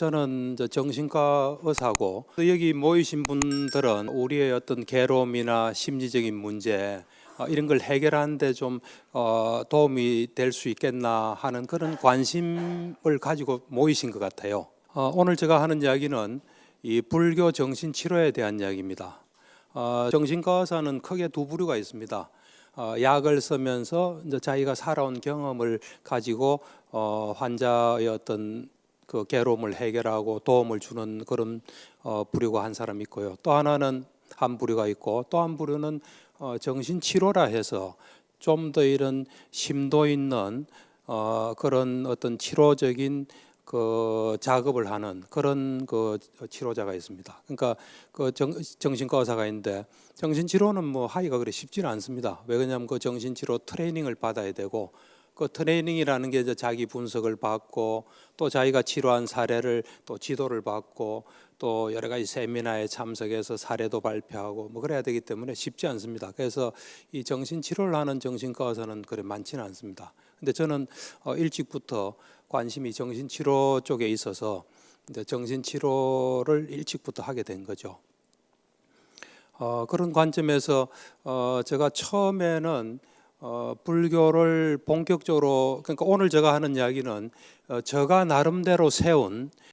저는 정신과 의사고 또 여기 모이신 분들은 우리의 어떤 괴로움이나 심리적인 문제 어, 이런 걸 해결하는데 좀 어, 도움이 될 수 있겠나 하는 그런 관심을 가지고 모이신 것 같아요. 어, 오늘 제가 하는 이야기는 이 불교 정신 치료에 대한 이야기입니다. 어, 정신과 의사는 크게 두 부류가 있습니다. 어, 약을 쓰면서 자기가 살아온 경험을 가지고 어, 환자의 어떤 그 괴로움을 해결하고 도움을 주는 그런 어, 부류가 한 사람 있고요. 또 하나는 한 부류가 있고 또 한 부류는 어, 정신 치료라 해서 좀 더 이런 심도 있는 어, 그런 어떤 치료적인 그 작업을 하는 그런 그 치료자가 있습니다. 그러니까 그 정, 정신과 의사가 있는데 정신 치료는 뭐 하기가 그래 쉽지는 않습니다. 왜 그러냐면 그 정신 치료 트레이닝을 받아야 되고 그 트레이닝이라는 게 이제 자기 분석을 받고 또 자기가 치료한 사례를 또 지도를 받고 또 여러 가지 세미나에 참석해서 사례도 발표하고 뭐 그래야 되기 때문에 쉽지 않습니다. 그래서 이 정신 치료를 하는 정신과 의사는 그래 많지는 않습니다. 근데 저는 어, 일찍부터 관심이 정신 치료 쪽에 있어서 이제 정신 치료를 일찍부터 하게 된 거죠. 어, 그런 관점에서 어, 제가 처음에는 어, 불교를 본격적으로 그러니까 오늘 제가 하는 이야기는 어, 제가 나름대로 세운